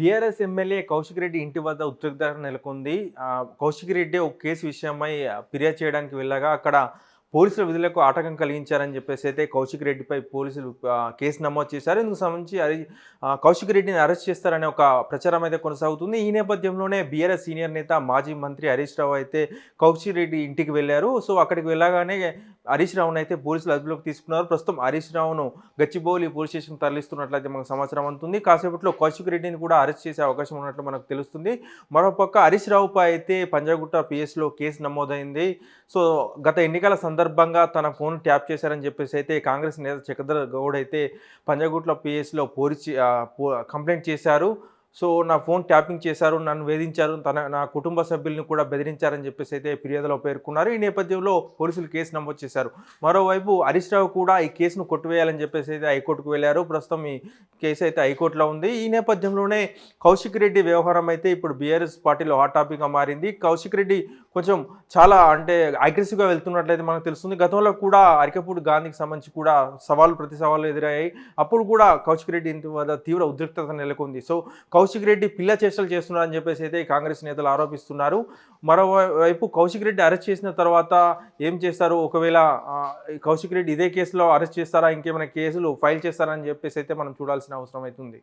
BRS MLA Kaushik Reddy ఇంటి వద్ద ఉద్రిక్తత నెలకొంది. కౌశిక్ రెడ్డి ఒక కేసు విషయమై ఫిర్యాదు చేయడానికి వెళ్ళగా అక్కడ పోలీసుల విధులకు ఆటంకం కలిగించారని చెప్పేసి అయితే కౌశిక్ రెడ్డిపై పోలీసులు కేసు నమోదు చేశారు. ఇందుకు సంబంధించి అది కౌశిక్ రెడ్డిని అరెస్ట్ చేస్తారనే ఒక ప్రచారం అయితే కొనసాగుతుంది. ఈ నేపథ్యంలోనే బీఆర్ఎస్ సీనియర్ నేత మాజీ మంత్రి హరీష్ రావు అయితే కౌశిక్ రెడ్డి ఇంటికి వెళ్ళారు. సో అక్కడికి వెళ్ళగానే హరీష్ రావును అయితే పోలీసులు అదుపులోకి తీసుకున్నారు. ప్రస్తుతం హరీష్ రావును గచ్చిబౌలి పోలీస్ స్టేషన్ తరలిస్తున్నట్లయితే మనకు సమాచారం అందుతుంది. కాసేపట్లో కౌశిక్ రెడ్డిని కూడా అరెస్ట్ చేసే అవకాశం ఉన్నట్లు మనకు తెలుస్తుంది. మరోపక్క హరీష్ రావుపై అయితే పంజాగుట్ట పిఎస్లో కేసు నమోదైంది. సో గత ఎన్నికల సందర్భంగా తన ఫోన్ ట్యాప్ చేశారని చెప్పేసి అయితే కాంగ్రెస్ నేత చక్రధర్ గౌడ్ అయితే పంజాగుట్ల పిఎస్లో పోలీస్ కంప్లైంట్ చేశారు. సో నా ఫోన్ ట్యాపింగ్ చేశారు నన్ను వేధించారు తన నా కుటుంబ సభ్యుల్ని కూడా బెదిరించారని చెప్పేసి అయితే ఫిర్యాదులో పేర్కొన్నారు. ఈ నేపథ్యంలో పోలీసులు కేసు నమోదు చేశారు. మరోవైపు హరీష్ రావు కూడా ఈ కేసును కొట్టివేయాలని చెప్పేసి అయితే హైకోర్టుకు వెళ్ళారు. ప్రస్తుతం ఈ కేసు అయితే హైకోర్టులో ఉంది. ఈ నేపథ్యంలోనే కౌశిక్ రెడ్డి వ్యవహారం అయితే ఇప్పుడు బీఆర్ఎస్ పార్టీలో హాట్ టాపిక్గా మారింది. కౌశిక్ రెడ్డి కొంచెం చాలా అంటే అగ్రెసివ్గా వెళ్తున్నట్లయితే మనకు తెలుస్తుంది. గతంలో కూడా అరికపూడి గాంధీకి సంబంధించి కూడా సవాళ్ళు ప్రతి సవాళ్ళు ఎదురయ్యాయి. అప్పుడు కూడా కౌశిక్ రెడ్డి ఇంత వద్ద తీవ్ర ఉద్రిక్తత నెలకొంది. సో కౌశిక్ రెడ్డి పిల్ల చేష్టలు చేస్తున్నారని చెప్పేసి అయితే కాంగ్రెస్ నేతలు ఆరోపిస్తున్నారు. మరోవైపు కౌశిక్ రెడ్డి అరెస్ట్ చేసిన తర్వాత ఏం చేస్తారు? ఒకవేళ ఈ కౌశిక్ రెడ్డి ఇదే కేసులో అరెస్ట్ చేస్తారా? ఇంకేమైనా కేసులు ఫైల్ చేస్తారా అని చెప్పేసి అయితే మనం చూడాల్సిన అవసరం అవుతుంది